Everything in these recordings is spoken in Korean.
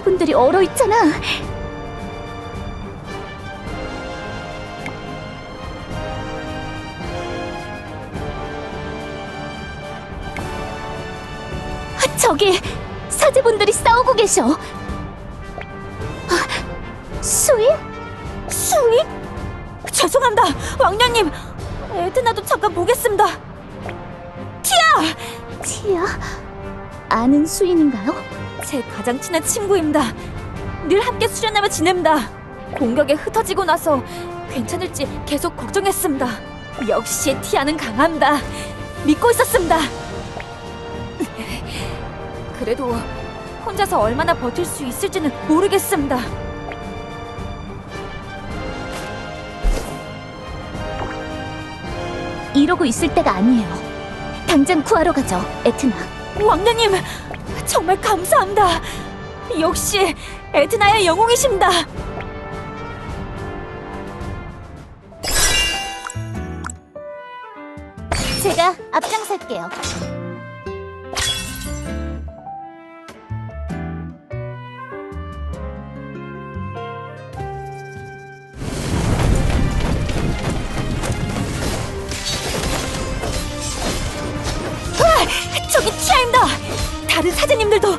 사제분들이 얼어 있잖아. 아, 저기 사제분들이 싸우고 계셔. 아, 수인? 수인? 죄송합니다, 왕녀님. 에드나도 잠깐 보겠습니다. 티아! 티야? 아는 수인인가요? 제 가장 친한 친구입니다. 늘 함께 수련하며 지냅니다. 공격에 흩어지고 나서 괜찮을지 계속 걱정했습니다. 역시 티아는 강합니다. 믿고 있었습니다. 그래도 혼자서 얼마나 버틸 수 있을지는 모르겠습니다. 이러고 있을 때가 아니에요. 당장 구하러 가죠, 에트나. 왕녀님, 정말 감사합니다. 역시 에드나의 영웅이십니다. 제가 앞장설게요. 다른 사제님들도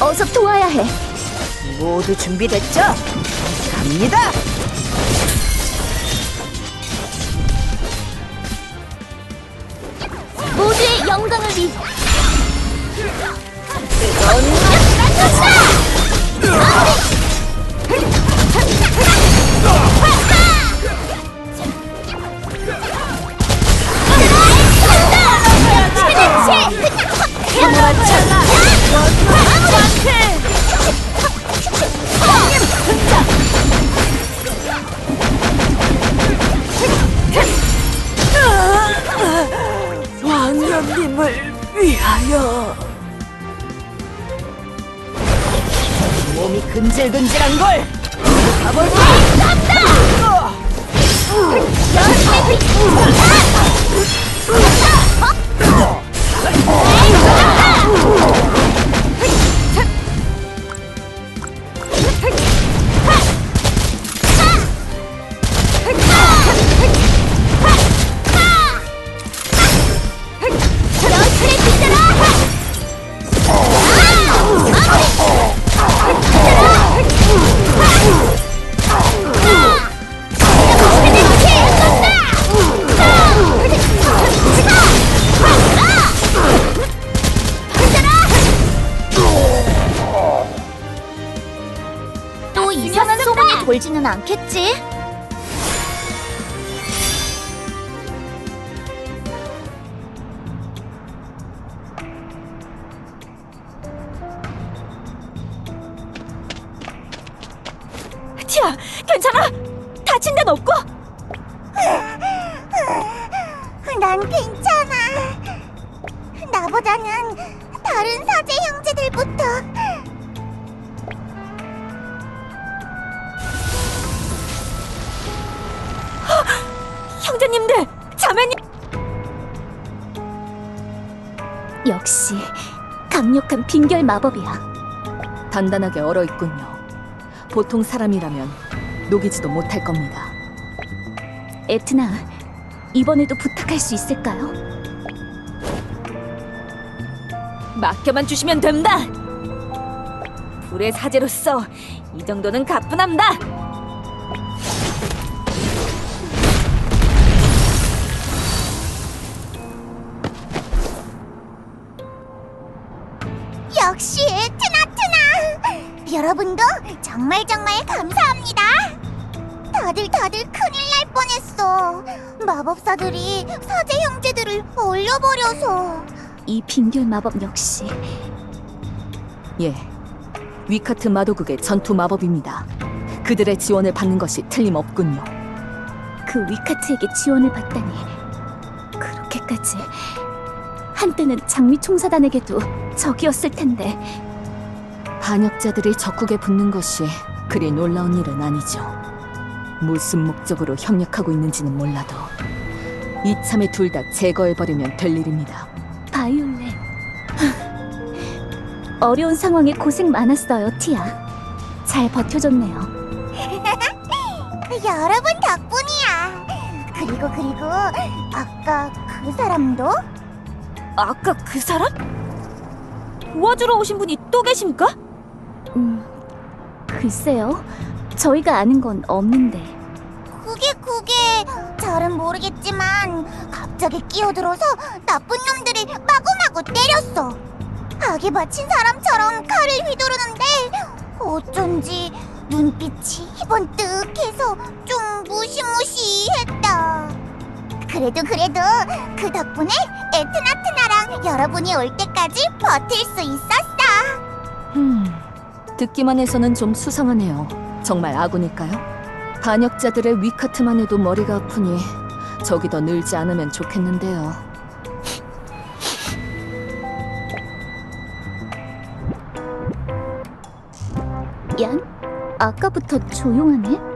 어서 도와야 해. 모두 준비됐죠? 갑니다. 모두의 영광을 위해. 왕녀님을 위하여. 몸이 근질근질한 걸. 또 돌지는 않겠지? 티아, 괜찮아? 다친 데는 없고? 난 괜찮아. 나보다는 다른 사제 형제들부터 형제님들, 자매님. 역시 강력한 빙결 마법이야. 단단하게 얼어 있군요. 보통 사람이라면 녹이지도 못할 겁니다. 에트나, 이번에도 부탁할 수 있을까요? 맡겨만 주시면 됩니다. 불의 사제로서 이 정도는 가뿐합니다. 여러분도 정말 정말 감사합니다. 다들 다들 큰일 날 뻔했어. 마법사들이 사제 형제들을 올려버려서. 이 빙결 마법 역시 예, 위카트 마도국의 전투 마법입니다. 그들의 지원을 받는 것이 틀림없군요. 그 위카트에게 지원을 받다니 그렇게까지 한때는 장미 총사단에게도 적이었을 텐데 반역자들이 적국에 붙는 것이 그리 놀라운 일은 아니죠. 무슨 목적으로 협력하고 있는지는 몰라도 이참에 둘 다 제거해버리면 될 일입니다. 바이올렛 어려운 상황에 고생 많았어요, 티아. 잘 버텨줬네요. 여러분 덕분이야. 그리고 그리고 아까 그 사람도 아까 그 사람? 도와주러 오신 분이 또 계십니까? 음, 글쎄요. 저희가 아는 건 없는데. 그게 그게 잘은 모르겠지만 갑자기 끼어들어서 나쁜 놈들을 마구마구 때렸어. 악에 바친 사람처럼 칼을 휘두르는데 어쩐지 눈빛이 번뜩해서 좀 무시무시했다. 그래도 그래도 그 덕분에 에트나트나랑 여러분이 올 때까지 버틸 수 있었어. 음, 듣기만 해서는 좀 수상하네요. 정말 아군일까요? 반역자들의 위카트만 해도 머리가 아프니 적이 더 늘지 않으면 좋겠는데요. 얀? 아까부터 조용하네?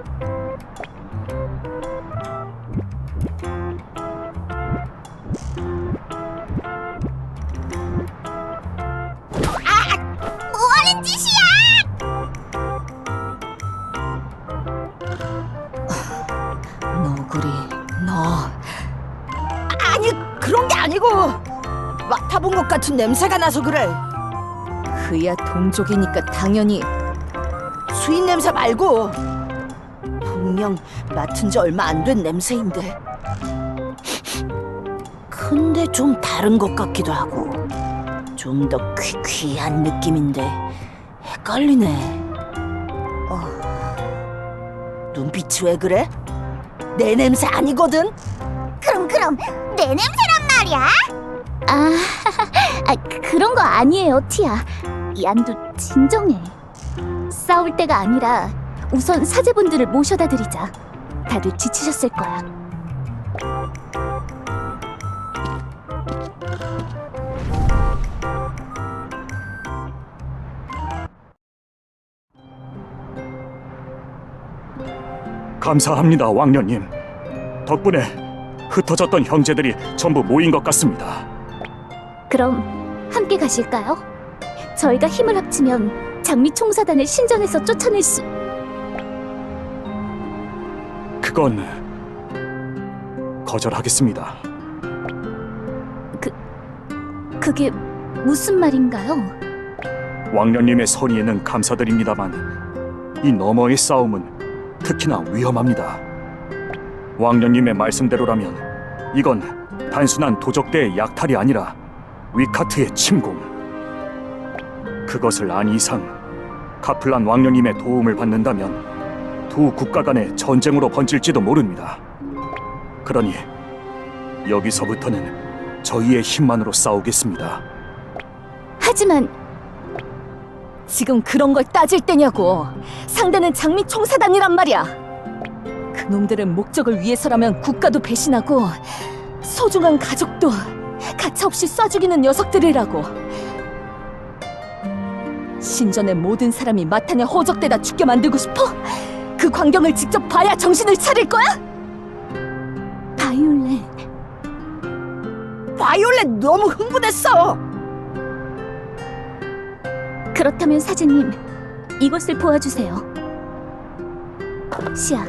너구리, 너 아니 그런 게 아니고 맡아본 것 같은 냄새가 나서 그래. 그야 동족이니까 당연히 수인 냄새 말고 분명 맡은 지 얼마 안 된 냄새인데. 근데 좀 다른 것 같기도 하고 좀 더 퀴퀴한 느낌인데 헷갈리네. 어, 눈빛이 왜 그래? 내 냄새 아니거든. 그럼 그럼 내 냄새란 말이야? 아, 아, 그런 거 아니에요, 티아. 얀도 진정해. 싸울 때가 아니라 우선 사제분들을 모셔다 드리자. 다들 지치셨을 거야. 감사합니다, 왕녀님. 덕분에 흩어졌던 형제들이 전부 모인 것 같습니다. 그럼 함께 가실까요? 저희가 힘을 합치면 장미 총사단을 신전에서 쫓아낼 수... 그건 거절하겠습니다. 그게 무슨 말인가요? 왕녀님의 선의에는 감사드립니다만 이 너머의 싸움은 특히나 위험합니다. 왕녀님의 말씀대로라면 이건 단순한 도적대의 약탈이 아니라 위카트의 침공. 그것을 안 이상 카플란 왕녀님의 도움을 받는다면 두 국가 간의 전쟁으로 번질지도 모릅니다. 그러니 여기서부터는 저희의 힘만으로 싸우겠습니다. 하지만 지금 그런 걸 따질 때냐고. 상대는 장미 총사단이란 말이야. 그놈들은 목적을 위해서라면 국가도 배신하고 소중한 가족도 가차없이 쏴 죽이는 녀석들이라고. 신전의 모든 사람이 마탄에 호적되다 죽게 만들고 싶어? 그 광경을 직접 봐야 정신을 차릴 거야? 바이올렛 바이올렛 너무 흥분했어. 그렇다면 사제님 이것을 보아주세요 시아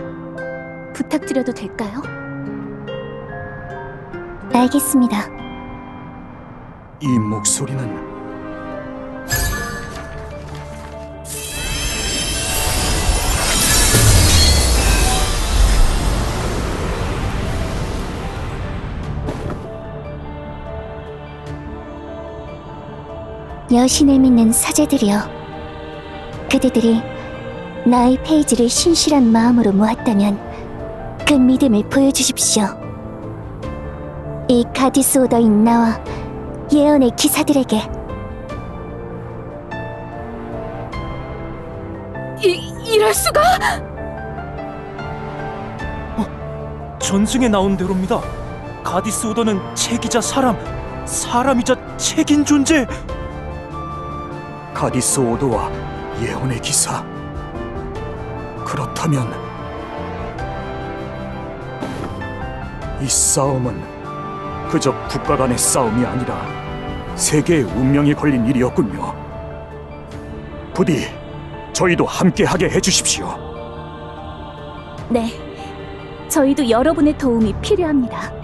부탁드려도 될까요? 알겠습니다 이 목소리는 여신을 믿는 사제들이여 그대들이 나의 페이지를 신실한 마음으로 모았다면 그 믿음을 보여주십시오 이 가디스 오더인 나와 예언의 기사들에게 이, 이럴 수가? 전승에 나온 대로입니다. 가디스 오더는 책이자 사람, 사람이자 책인 존재. 가디스 오도와 예언의 기사. 그렇다면 이 싸움은 그저 국가 간의 싸움이 아니라 세계의 운명이 걸린 일이었군요. 부디 저희도 함께하게 해주십시오. 네. 저희도 여러분의 도움이 필요합니다.